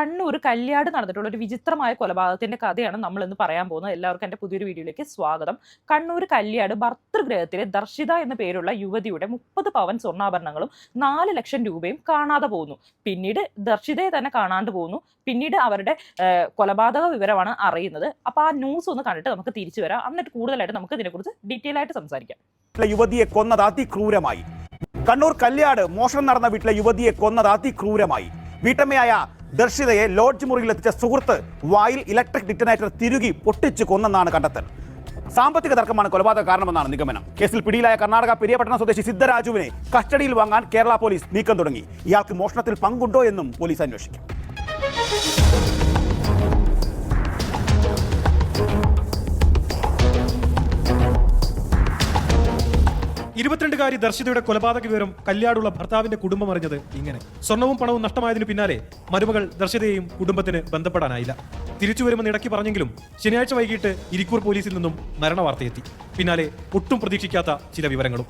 കണ്ണൂർ കല്യാട് നടന്നിട്ടുള്ള ഒരു വിചിത്രമായ കൊലപാതകത്തിന്റെ കഥയാണ് നമ്മൾ ഇന്ന് പറയാൻ പോകുന്നത്. എല്ലാവർക്കും എന്റെ പുതിയൊരു വീഡിയോയിലേക്ക് സ്വാഗതം. കണ്ണൂർ കല്യാട് ഭർത്തൃഗ്രഹത്തിലെ ദർശിത എന്ന പേരുള്ള യുവതിയുടെ മുപ്പത് പവൻ സ്വർണാഭരണങ്ങളും നാല് ലക്ഷം രൂപയും കാണാതെ പോകുന്നു പിന്നീട് ദർശിതയെ തന്നെ കാണാണ്ട് പോകുന്നു പിന്നീട് അവരുടെ കൊലപാതക വിവരമാണ് അറിയുന്നത്. അപ്പോൾ ആ ന്യൂസ് ഒന്ന് കണ്ടിട്ട് നമുക്ക് തിരിച്ചു വരാം. എന്നിട്ട് കൂടുതലായിട്ട് നമുക്ക് ഇതിനെക്കുറിച്ച് ഡീറ്റെയിൽ ആയിട്ട് സംസാരിക്കാം. യുവതിയെ കൊന്നത് അതിക്രൂരമായി. കണ്ണൂർ കല്യാട് മോഷണം നടന്ന വീട്ടിലെ യുവതിയെ കൊന്നത് അതിക്രൂരമായി. വീട്ടമ്മയായ ദർശിതയെ ലോഡ്ജ് മുറിയിൽ എത്തിച്ച സുഹൃത്ത് വായിൽ ഇലക്ട്രിക് ഡിറ്റനേറ്റർ തിരുകി പൊട്ടിച്ച് കൊന്നെന്നാണ് കണ്ടെത്തൽ. സാമ്പത്തിക തർക്കമാണ് കൊലപാതക കാരണമെന്നാണ് നിഗമനം. കേസിൽ പിടിയിലായ കർണാടക പെരിയപട്ടണം സ്വദേശി സിദ്ധരാജുവിനെ കസ്റ്റഡിയിൽ വാങ്ങാൻ കേരള പോലീസ് നീക്കം തുടങ്ങി. ഇയാൾക്ക് മോഷണത്തിൽ പങ്കുണ്ടോ എന്നും പോലീസ് അന്വേഷിക്കും. ഇരുപത്തിരണ്ടുകാരി ദർശിതയുടെ കൊലപാതക വിവരം കല്യാടുള്ള ഭർത്താവിന്റെ കുടുംബം അറിഞ്ഞത് ഇങ്ങനെ. സ്വർണവും പണവും നഷ്ടമായതിനു പിന്നാലെ മരുമകൾ ദർശിതയെയും കുടുംബത്തിന് ബന്ധപ്പെടാനായില്ല. തിരിച്ചു വരുമെന്ന് ഇടയ്ക്ക് പറഞ്ഞെങ്കിലും ശനിയാഴ്ച വൈകിട്ട് ഇരിക്കൂർ പോലീസിൽ നിന്നും മരണവാർത്തയെത്തി. പിന്നാലെ ഒട്ടും പ്രതീക്ഷിക്കാത്ത ചില വിവരങ്ങളും.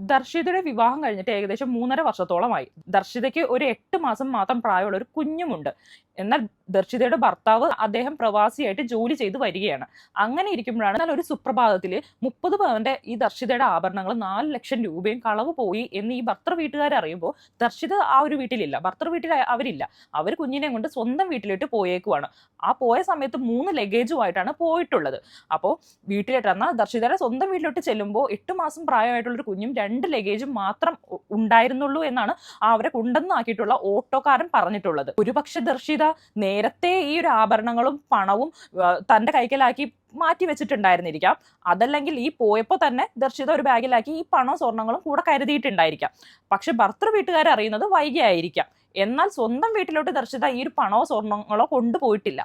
ദർശിതയുടെ വിവാഹം കഴിഞ്ഞിട്ട് ഏകദേശം മൂന്നര വർഷത്തോളമായി. ദർശിതയ്ക്ക് ഒരു എട്ട് മാസം മാത്രം പ്രായമുള്ള ഒരു കുഞ്ഞുമുണ്ട്. എന്നാൽ ദർശിതയുടെ ഭർത്താവ് അദ്ദേഹം പ്രവാസിയായിട്ട് ജോലി ചെയ്ത് വരികയാണ്. അങ്ങനെ ഇരിക്കുമ്പോഴാണ് എന്നാൽ ഒരു സുപ്രഭാതത്തിൽ മുപ്പത് പവന്റെ ഈ ദർശിതയുടെ ആഭരണങ്ങൾ നാല് ലക്ഷം രൂപയും കളവ് പോയി എന്ന് ഈ ഭർത്തൃ വീട്ടുകാർ അറിയുമ്പോൾ ദർശിത ആ ഒരു വീട്ടിലില്ല. ഭർത്തൃ വീട്ടിൽ അവരില്ല. അവർ കുഞ്ഞിനെ കൊണ്ട് സ്വന്തം വീട്ടിലോട്ട് പോയേക്കുവാണ്. ആ പോയ സമയത്ത് മൂന്ന് ലഗേജുമായിട്ടാണ് പോയിട്ടുള്ളത്. അപ്പോൾ വീട്ടിലോട്ട് എന്നാൽ ദർശിതയുടെ സ്വന്തം വീട്ടിലോട്ട് ചെല്ലുമ്പോൾ എട്ട് മാസം പ്രായമായിട്ടുള്ളൊരു കുഞ്ഞും രണ്ട് ലഗേജും മാത്രം ഉണ്ടായിരുന്നുള്ളൂ എന്നാണ് അവരെ കൊണ്ടെന്നാക്കിയിട്ടുള്ള ഓട്ടോക്കാരൻ പറഞ്ഞിട്ടുള്ളത്. ഒരുപക്ഷെ ദർശിത നേരത്തെ ഈ ഒരു ആഭരണങ്ങളും പണവും തന്റെ കൈക്കലാക്കി മാറ്റി വെച്ചിട്ടുണ്ടായിരുന്നിരിക്കാം. അതല്ലെങ്കിൽ ഈ പോയപ്പോൾ തന്നെ ദർശിത ഒരു ബാഗിലാക്കി ഈ പണവും സ്വർണങ്ങളും കൂടെ കരുതിയിട്ടുണ്ടായിരിക്കാം. പക്ഷെ ഭർത്തൃ വീട്ടുകാർ അറിയുന്നത് വൈകിയായിരിക്കാം. എന്നാൽ സ്വന്തം വീട്ടിലോട്ട് ദർശിത ഈ ഒരു പണമോ സ്വർണങ്ങളോ കൊണ്ടുപോയിട്ടില്ല.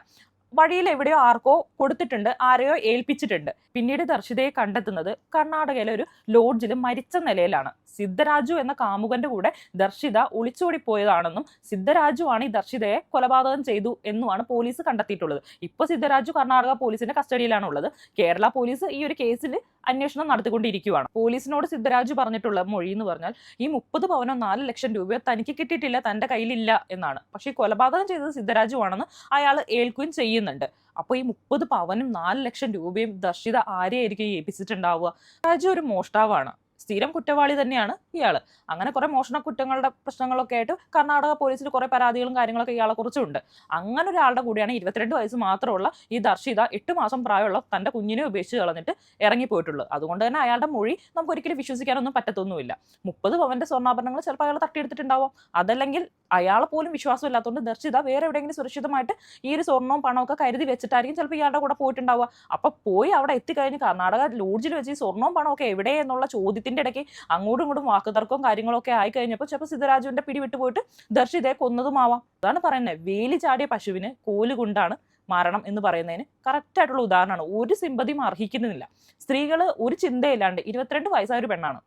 വഴിയിൽ എവിടെയോ ആർക്കോ കൊടുത്തിട്ടുണ്ട് ആരെയോ ഏൽപ്പിച്ചിട്ടുണ്ട്. പിന്നീട് ദർശിതയെ കണ്ടെത്തുന്നത് കർണാടകയിലെ ഒരു ലോഡ്ജിൽ മരിച്ച നിലയിലാണ്. സിദ്ധരാജു എന്ന കാമുകന്റെ കൂടെ ദർശിത ഒളിച്ചോടി പോയതാണെന്നും സിദ്ധരാജു ആണ് ഈ ദർശിതയെ കൊലപാതകം ചെയ്തു എന്നുമാണ് പോലീസ് കണ്ടെത്തിയിട്ടുള്ളത്. ഇപ്പൊ സിദ്ധരാജു കർണാടക പോലീസിന്റെ കസ്റ്റഡിയിലാണ് ഉള്ളത്. കേരള പോലീസ് ഈ ഒരു കേസിൽ അന്വേഷണം നടത്തിക്കൊണ്ടിരിക്കുകയാണ് പോലീസിനോട് സിദ്ധരാജു പറഞ്ഞിട്ടുള്ള മൊഴി എന്ന് പറഞ്ഞാൽ ഈ മുപ്പത് പവനോ നാല് ലക്ഷം രൂപയോ തനിക്ക് കിട്ടിയിട്ടില്ല തന്റെ കയ്യിലില്ല എന്നാണ്. പക്ഷേ കൊലപാതകം ചെയ്തത് സിദ്ധരാജു ആണെന്ന് അയാൾ ഏൽക്കുകയും ചെയ്യുന്നുണ്ട്. അപ്പോൾ ഈ മുപ്പത് പവനും നാല് ലക്ഷം രൂപയും ദർശിത ആരെയായിരിക്കും ഈ ഏൽപ്പിച്ചിട്ടുണ്ടാവുക? രാജു ഒരു മോഷ്ടാവാണ്. സ്ഥിരം കുറ്റവാളി തന്നെയാണ് ഇയാൾ അങ്ങനെ കുറെ മോഷണ കുറ്റങ്ങളുടെ പ്രശ്നങ്ങളൊക്കെ ആയിട്ട് കർണാടക പോലീസിൽ കുറെ പരാതികളും കാര്യങ്ങളൊക്കെ ഇയാളെ കുറിച്ചുണ്ട്. അങ്ങനെ ഒരാളുടെ കൂടിയാണ് ഇരുപത്തിരണ്ട് വയസ്സ് മാത്രമുള്ള ഈ ദർശിത എട്ട് മാസം പ്രായമുള്ള തന്റെ കുഞ്ഞിനെ ഉപേക്ഷിച്ച് കളഞ്ഞിട്ട് ഇറങ്ങിപ്പോയിട്ടുള്ളത് അതുകൊണ്ട് തന്നെ അയാളുടെ മൊഴി നമുക്ക് ഒരിക്കലും വിശ്വസിക്കാനൊന്നും പറ്റത്തൊന്നുമില്ല. മുപ്പത് പവന്റെ സ്വർണാഭരണങ്ങൾ ചിലപ്പോൾ അയാൾ തട്ടിയെടുത്തിട്ടുണ്ടാവാം. അതല്ലെങ്കിൽ അയാളെ പോലും വിശ്വാസം ഇല്ലാത്തതുകൊണ്ട് ദർശിത വേറെ എവിടെയെങ്കിലും സുരക്ഷിതമായിട്ട് ഈ ഒരു സ്വർണവും പണമൊക്കെ കരുതി വെച്ചിട്ടായിരിക്കും ചിലപ്പോൾ ഇയാളുടെ കൂടെ പോയിട്ടുണ്ടാവുക. അപ്പൊ പോയി അവിടെ എത്തിക്കഴിഞ്ഞ് കർണാടക ലോഡ്ജിൽ വെച്ച് ഈ സ്വർണവും പണമൊക്കെ എവിടെ എന്നുള്ള ചോദ്യത്തിന്റെ ഇടയ്ക്ക് അങ്ങോട്ടും ഇങ്ങോട്ടും വാക്കുതർക്കവും കാര്യങ്ങളൊക്കെ ആയി കഴിഞ്ഞപ്പോൾ ചിലപ്പോൾ സിദ്ധരാജുവിന്റെ പിടി വിട്ടുപോയിട്ട് ദർശിതയെ കൊന്നതുമാവാം അതാണ് പറയുന്നത് വേലി ചാടിയ പശുവിന് കോൽ കൊണ്ടാണ് മരണം എന്ന് പറയുന്നതിന് കറക്റ്റ് ആയിട്ടുള്ള ഉദാഹരണമാണ്. ഒരു സിമ്പതിയും അർഹിക്കുന്നില്ല. സ്ത്രീകൾ ഒരു ചിന്തയില്ലാണ്ട് ഇരുപത്തിരണ്ട് വയസ്സായ ഒരു പെണ്ണാണ്.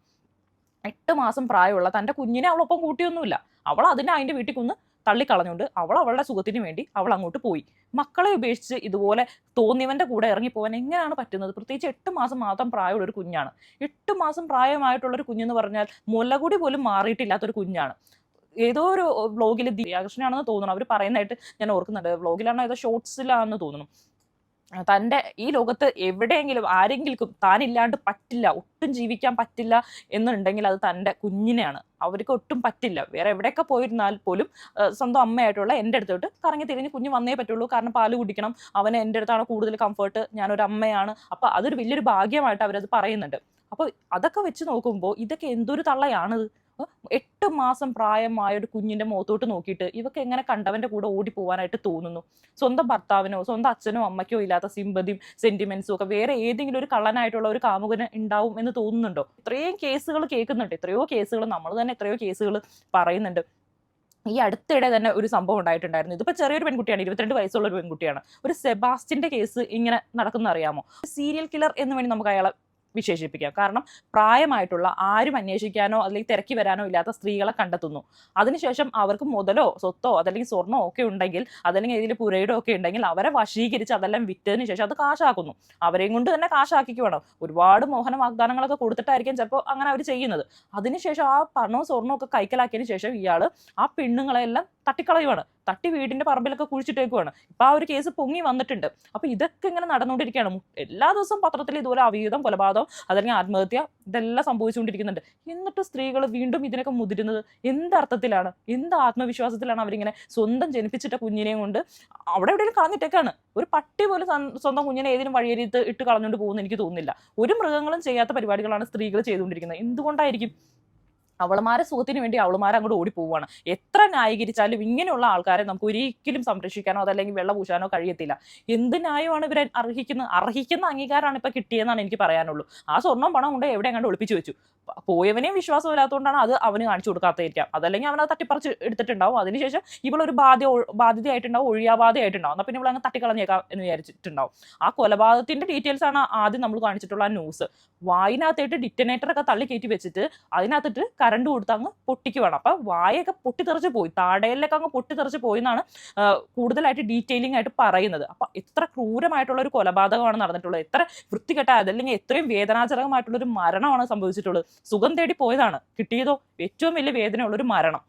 എട്ട് മാസം പ്രായമുള്ള തന്റെ കുഞ്ഞിനെ അവളൊപ്പം കൂട്ടിയൊന്നുമില്ല. അവൾ അതിനെ അതിന്റെ വീട്ടിൽ കൊന്ന് തള്ളിക്കളഞ്ഞുകൊണ്ട് അവൾ അവളുടെ സുഖത്തിന് വേണ്ടി അവൾ അങ്ങോട്ട് പോയി. മക്കളെ ഉപേക്ഷിച്ച് ഇതുപോലെ തോന്നിയവന്റെ കൂടെ ഇറങ്ങിപ്പോവാൻ എങ്ങനെയാണ് പറ്റുന്നത്? പ്രത്യേകിച്ച് എട്ട് മാസം മാത്രം പ്രായമുള്ള ഒരു കുഞ്ഞാണ്. എട്ട് മാസം പ്രായമായിട്ടുള്ളൊരു കുഞ്ഞെന്ന് പറഞ്ഞാൽ മുലകുടി പോലും മാറിയിട്ടില്ലാത്തൊരു കുഞ്ഞാണ്. ഏതോ ഒരു വ്ളോഗിൽ ദിയാകൃഷ്ണനാണെന്ന് തോന്നുന്നു. അവർ പറയുന്നതായിട്ട് ഞാൻ ഓർക്കുന്നുണ്ട്. വ്ളോഗിലാണോ ഏതോ ഷോർട്സിലാണെന്ന് തോന്നുന്നു. തന്റെ ഈ ലോകത്ത് എവിടെയെങ്കിലും ആരെങ്കിലും താനില്ലാണ്ട് പറ്റില്ല ഒട്ടും ജീവിക്കാൻ പറ്റില്ല എന്നുണ്ടെങ്കിൽ അത് തന്റെ കുഞ്ഞിനെയാണ്. അവർക്ക് ഒട്ടും പറ്റില്ല. വേറെ എവിടെയൊക്കെ പോയിരുന്നാൽ പോലും സ്വന്തം അമ്മയായിട്ടുള്ള എന്റെ അടുത്തോട്ട് കറങ്ങി തിരിഞ്ഞ് കുഞ്ഞ് വന്നേ പറ്റുള്ളൂ. കാരണം പാൽ കുടിക്കണം. അവന് എന്റെ അടുത്താണ് കൂടുതൽ കംഫർട്ട് ഞാനൊരു അമ്മയാണ്. അപ്പോൾ അതൊരു വലിയൊരു ഭാഗ്യമായിട്ട് അവരത് പറയുന്നുണ്ട്. അപ്പോൾ അതൊക്കെ വെച്ച് നോക്കുമ്പോൾ ഇതൊക്കെ എന്തൊരു തള്ളയാണിത്? ഏ? എട്ട് മാസം പ്രായമായ ഒരു കുഞ്ഞിന്റെ മുഖത്തോട്ട് നോക്കിയിട്ട് ഇവക്ക് എങ്ങനെ കണ്ടവന്റെ കൂടെ ഓടി പോകാനായിട്ട് തോന്നുന്നു. സ്വന്തം ഭർത്താവിനോ സ്വന്തം അച്ഛനോ അമ്മയ്ക്കോ ഇല്ലാത്ത സിമ്പതിയും സെന്റിമെന്റ്സും ഒക്കെ വേറെ ഏതെങ്കിലും ഒരു കള്ളനായിട്ടുള്ള ഒരു കാമുകന് ഉണ്ടാവും എന്ന് തോന്നുന്നുണ്ടോ? ഇത്രയും കേസുകൾ കേൾക്കുന്നുണ്ട്. എത്രയോ കേസുകൾ നമ്മൾ തന്നെ എത്രയോ കേസുകൾ പറയുന്നുണ്ട്. ഈ അടുത്തിടെ തന്നെ ഒരു സംഭവം ഉണ്ടായിട്ടുണ്ടായിരുന്നു. ഇതിപ്പോൾ ചെറിയൊരു പെൺകുട്ടിയാണ് ഇരുപത്തിരണ്ട് വയസ്സുള്ള ഒരു പെൺകുട്ടിയാണ്. ഒരു സെബാസ്റ്റിന്റെ കേസ് ഇങ്ങനെ നടക്കുന്ന അറിയാമോ? സീരിയൽ കില്ലർ എന്ന് വേണ്ടി നമുക്ക് അയാളെ വിശേഷിപ്പിക്കാം. കാരണം പ്രായമായിട്ടുള്ള ആരും അന്വേഷിക്കാനോ അല്ലെങ്കിൽ തിരക്കി വരാനോ ഇല്ലാത്ത സ്ത്രീകളെ കണ്ടെത്തുന്നു. അതിനുശേഷം അവർക്ക് മുതലോ സ്വത്തോ അതല്ലെങ്കിൽ സ്വർണോ ഒക്കെ ഉണ്ടെങ്കിൽ അതല്ലെങ്കിൽ ഇതിൽ പുരയിടോ ഒക്കെ ഉണ്ടെങ്കിൽ അവരെ വശീകരിച്ച് അതെല്ലാം വിറ്റതിന് ശേഷം അത് കാശാക്കുന്നു. അവരെയും കൊണ്ട് തന്നെ കാശാക്കിക്ക് വേണം. ഒരുപാട് മോഹന വാഗ്ദാനങ്ങളൊക്കെ കൊടുത്തിട്ടായിരിക്കും ചിലപ്പോൾ അങ്ങനെ അവർ ചെയ്യുന്നത്. അതിനുശേഷം ആ പണവും സ്വർണവും ഒക്കെ കൈക്കലാക്കിയതിന് ശേഷം ഇയാൾ ആ പെണ്ണുങ്ങളെല്ലാം തട്ടിക്കളയുവാണ്. തട്ടി വീടിന്റെ പറമ്പിലൊക്കെ കുഴിച്ചിട്ടേക്കുവാണ്. ഇപ്പൊ ആ ഒരു കേസ് പൊങ്ങി വന്നിട്ടുണ്ട്. അപ്പൊ ഇതൊക്കെ ഇങ്ങനെ നടന്നുകൊണ്ടിരിക്കുകയാണ്. എല്ലാ ദിവസവും പത്രത്തിൽ ഇതുപോലെ അവിഹിതം കൊലപാതകം അതല്ലെങ്കിൽ ആത്മഹത്യ ഇതെല്ലാം സംഭവിച്ചുകൊണ്ടിരിക്കുന്നുണ്ട്. എന്നിട്ട് സ്ത്രീകൾ വീണ്ടും ഇതിനൊക്കെ മുതിരുന്നത് എന്ത് അർത്ഥത്തിലാണ്? എന്ത് ആത്മവിശ്വാസത്തിലാണ് അവരിങ്ങനെ സ്വന്തം ജനിപ്പിച്ചിട്ട കുഞ്ഞിനെയും കൊണ്ട് അവിടെ എവിടെയെങ്കിലും കളഞ്ഞിട്ടേക്കാണ്? ഒരു പട്ടി പോലും സ്വന്തം കുഞ്ഞിനെ ഏതിനും വഴിയരിത്ത് ഇട്ട് കളഞ്ഞുകൊണ്ട് പോകുമെന്ന് എനിക്ക് തോന്നുന്നില്ല. ഒരു മൃഗങ്ങളും ചെയ്യാത്ത പരിപാടികളാണ് സ്ത്രീകൾ ചെയ്തുകൊണ്ടിരിക്കുന്നത്. എന്തുകൊണ്ടായിരിക്കും? അവളുമാരെ സുഖത്തിന് വേണ്ടി അവളുമാരെ അങ്ങോട്ട് ഓടി പോവുകയാണ് എത്ര ന്യായീകരിച്ചാലും ഇങ്ങനെയുള്ള ആൾക്കാരെ നമുക്ക് ഒരിക്കലും സംരക്ഷിക്കാനോ അതല്ലെങ്കിൽ വെള്ളം പൂശാനോ കഴിയത്തില്ല. എന്ത് ന്യായമാണ് ഇവരെ അർഹിക്കുന്നത് അർഹിക്കുന്ന അംഗീകാരമാണ് ഇപ്പൊ കിട്ടിയെന്നാണ് എനിക്ക് പറയാനുള്ളൂ. ആ സ്വർണം പണം കൊണ്ട് എവിടെ അങ്ങോട്ട് ഒളിപ്പിച്ചു വെച്ചു. പോയവനെയും വിശ്വാസമില്ലാത്തതുകൊണ്ടാണ് അത് അവന് കാണിച്ചു കൊടുക്കാത്തതായിരിക്കാം. അതല്ലെങ്കിൽ അവനത് തട്ടിപ്പറിച്ച് എടുത്തിട്ടുണ്ടാവും. അതിനുശേഷം ഇവളൊരു ബാധ്യ ബാധ്യതയായിട്ടുണ്ടാവും ഒഴിയാബാധയായിട്ടുണ്ടാവും. എന്നാൽ പിന്നെ ഇവളങ്ങ് തട്ടിക്കളഞ്ഞേക്കാം എന്ന് വിചാരിച്ചിട്ടുണ്ടാവും. ആ കൊലപാതകത്തിന്റെ ഡീറ്റെയിൽസ് ആണ് ആദ്യം നമ്മൾ കാണിച്ചിട്ടുള്ള ആ ന്യൂസ്. വായിനകത്തായിട്ട് ഡിറ്റനേറ്റർ ഒക്കെ തള്ളി കയറ്റി വെച്ചിട്ട് അതിനകത്തിട്ട് കറണ്ട് കൊടുത്ത് അങ്ങ് പൊട്ടിക്ക് വേണം. അപ്പൊ വായൊക്കെ പൊട്ടിത്തെറിച്ച് പോയി. താടയിലൊക്കെ അങ്ങ് പൊട്ടിത്തെറിച്ച് പോയി എന്നാണ് കൂടുതലായിട്ട് ഡീറ്റെയിലിംഗ് ആയിട്ട് പറയുന്നത്. അപ്പൊ എത്ര ക്രൂരമായിട്ടുള്ള ഒരു കൊലപാതകമാണ് നടന്നിട്ടുള്ളത്. എത്ര വൃത്തികെട്ട അതല്ലെങ്കിൽ എത്രയും വേദനാജനകമായിട്ടുള്ള ഒരു മരണമാണ് സംഭവിച്ചിട്ടുള്ളത്. സുഖം തേടി പോയതാണ്. കിട്ടിയതോ ഏറ്റവും വലിയ വേദനയുള്ള ഒരു മരണം.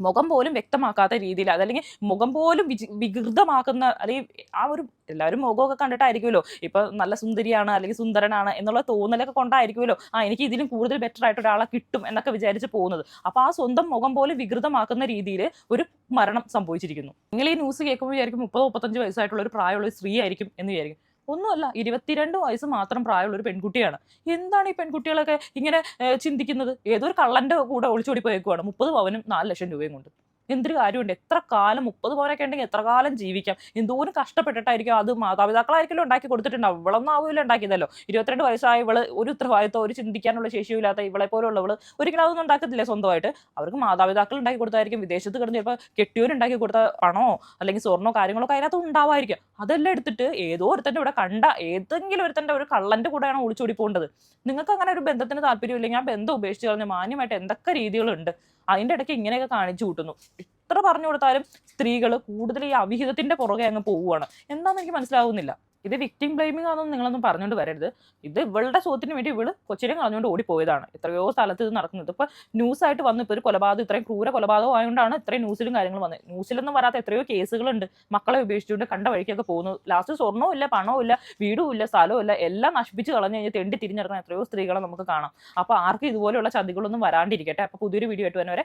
മുഖം പോലും വ്യക്തമാക്കാത്ത രീതിയിൽ അതല്ലെങ്കിൽ മുഖം പോലും വിജി വികൃതമാക്കുന്ന അല്ലെങ്കിൽ ആ ഒരു എല്ലാവരും മുഖമൊക്കെ കണ്ടിട്ടായിരിക്കുമല്ലോ. ഇപ്പൊ നല്ല സുന്ദരിയാണ് അല്ലെങ്കിൽ സുന്ദരനാണ് എന്നുള്ള തോന്നലൊക്കെ കൊണ്ടായിരിക്കുമല്ലോ. ആ എനിക്ക് ഇതിലും കൂടുതൽ ബെറ്റർ ആയിട്ട് ഒരാളെ കിട്ടും എന്നൊക്കെ വിചാരിച്ച് പോകുന്നത്. അപ്പൊ ആ സ്വന്തം മുഖം പോലും വികൃതമാക്കുന്ന രീതിയിൽ ഒരു മരണം സംഭവിച്ചിരിക്കുന്നു. നിങ്ങൾ ഈ ന്യൂസ് കേൾക്കുമ്പോൾ വിചാരിക്കും മുപ്പത് മുപ്പത്തഞ്ച് വയസ്സായിട്ടുള്ള ഒരു പ്രായമുള്ള സ്ത്രീ ആയിരിക്കും എന്ന് വിചാരിക്കും. ഒന്നുമല്ല ഇരുപത്തിരണ്ട് വയസ്സ് മാത്രം പ്രായമുള്ള ഒരു പെൺകുട്ടിയാണ്. എന്താണ് ഈ പെൺകുട്ടികളൊക്കെ ഇങ്ങനെ ചിന്തിക്കുന്നത്? ഏതൊരു കള്ളന്റെ കൂടെ ഒളിച്ചോടി പോയേക്കുവാണ് മുപ്പത് പവനും നാല് ലക്ഷം രൂപയും കൊണ്ട്. എന്തൊരു കാര്യമുണ്ട്? എത്ര കാലം മുപ്പത് പവനൊക്കെ ഉണ്ടെങ്കിൽ എത്ര കാലം ജീവിക്കാം? എന്തോരം കഷ്ടപ്പെട്ടിട്ടായിരിക്കും അത് മാതാപിതാക്കളായിരിക്കും ഉണ്ടാക്കി കൊടുത്തിട്ടുണ്ടാവും ഇവളൊന്നും ആവില്ല ഉണ്ടാക്കിയതല്ലോ. ഇരുപത്തിരണ്ട് വയസ്സായ ഇവൾ ഒരു ഉത്തരവാദിത്തം ഒരു ചിന്തിക്കാനുള്ള ശേഷിയില്ലാത്ത ഇവളെ പോലുള്ളവൾ ഒരിക്കലും അതൊന്നും ഉണ്ടാക്കത്തില്ല സ്വന്തമായിട്ട്? അവർക്ക് മാതാപിതാക്കൾ ഉണ്ടാക്കി കൊടുത്തായിരിക്കും. വിദേശത്ത് കിടന്ന് ചിലപ്പോൾ കെട്ടിയോൻ ഉണ്ടാക്കി കൊടുത്ത പണോ അല്ലെങ്കിൽ സ്വർണോ കാര്യങ്ങളൊക്കെ അതിനകത്ത് ഉണ്ടാവായിരിക്കും അതെല്ലാം എടുത്തിട്ട് ഏതോ ഒരുത്തന്റെ ഇവിടെ കണ്ട ഏതെങ്കിലും ഒരുത്തന്റെ ഒരു കള്ളന്റെ കൂടെയാണ് ഒളിച്ചോടി പോകേണ്ടത്. നിങ്ങൾക്ക് അങ്ങനെ ഒരു ബന്ധത്തിന് താല്പര്യമില്ലെങ്കിൽ ആ ബന്ധം ഉപേക്ഷിച്ച് കളഞ്ഞ് മാന്യമായിട്ട് എന്തൊക്കെ രീതികളുണ്ട്? അതിന്റെ ഇടയ്ക്ക് ഇങ്ങനെയൊക്കെ കാണിച്ചു കൂട്ടുന്നു. എത്ര പറഞ്ഞു കൊടുത്താലും സ്ത്രീകൾ കൂടുതൽ ഈ അവിഹിതത്തിന്റെ പുറകെ അങ്ങ് പോവുകയാണ് എന്താണെന്ന് എനിക്ക് മനസ്സിലാവുന്നില്ല. ഇത് വിക്ടിം ബ്ലെയിമിംഗ് ആണെന്ന് നിങ്ങളൊന്നും പറഞ്ഞുകൊണ്ട് വരരുത്. ഇത് ഇവളുടെ സുഖത്തിന് വേണ്ടി ഇവൾ കൊച്ചിനെ കളഞ്ഞുകൊണ്ട് ഓടിപ്പോയതാണ്. എത്രയോ സ്ഥലത്ത് ഇത് നടക്കുന്നത് ഇപ്പൊ ന്യൂസ് ആയിട്ട് വന്നു. ഇപ്പൊ ഒരു കൊലപാതകം ഇത്രയും ക്രൂര കൊലപാതകം ആയതുകൊണ്ടാണ് ഇത്രയും ന്യൂസിലും കാര്യങ്ങളും വന്നത്. ന്യൂസിലൊന്നും വരാത്ത എത്രയോ കേസുകളുണ്ട്. മക്കളെ ഉപേക്ഷിച്ചുകൊണ്ട് കണ്ട വഴിക്കൊക്കെ പോകുന്നു. ലാസ്റ്റ് സ്വർണവും ഇല്ല പണവും ഇല്ല വീടും ഇല്ല സ്ഥലവും ഇല്ല. എല്ലാം നശിപ്പിച്ച് കളഞ്ഞു കഴിഞ്ഞാൽ തെണ്ടി തിരിഞ്ഞിറങ്ങുന്ന എത്രയോ സ്ത്രീകളെ നമുക്ക് കാണാം. അപ്പൊ ആർക്കും ഇതുപോലെയുള്ള ചതികളൊന്നും വരാണ്ടിരിക്കട്ടെ. അപ്പൊ പുതിയൊരു വീഡിയോ ആയിട്ട് വരെ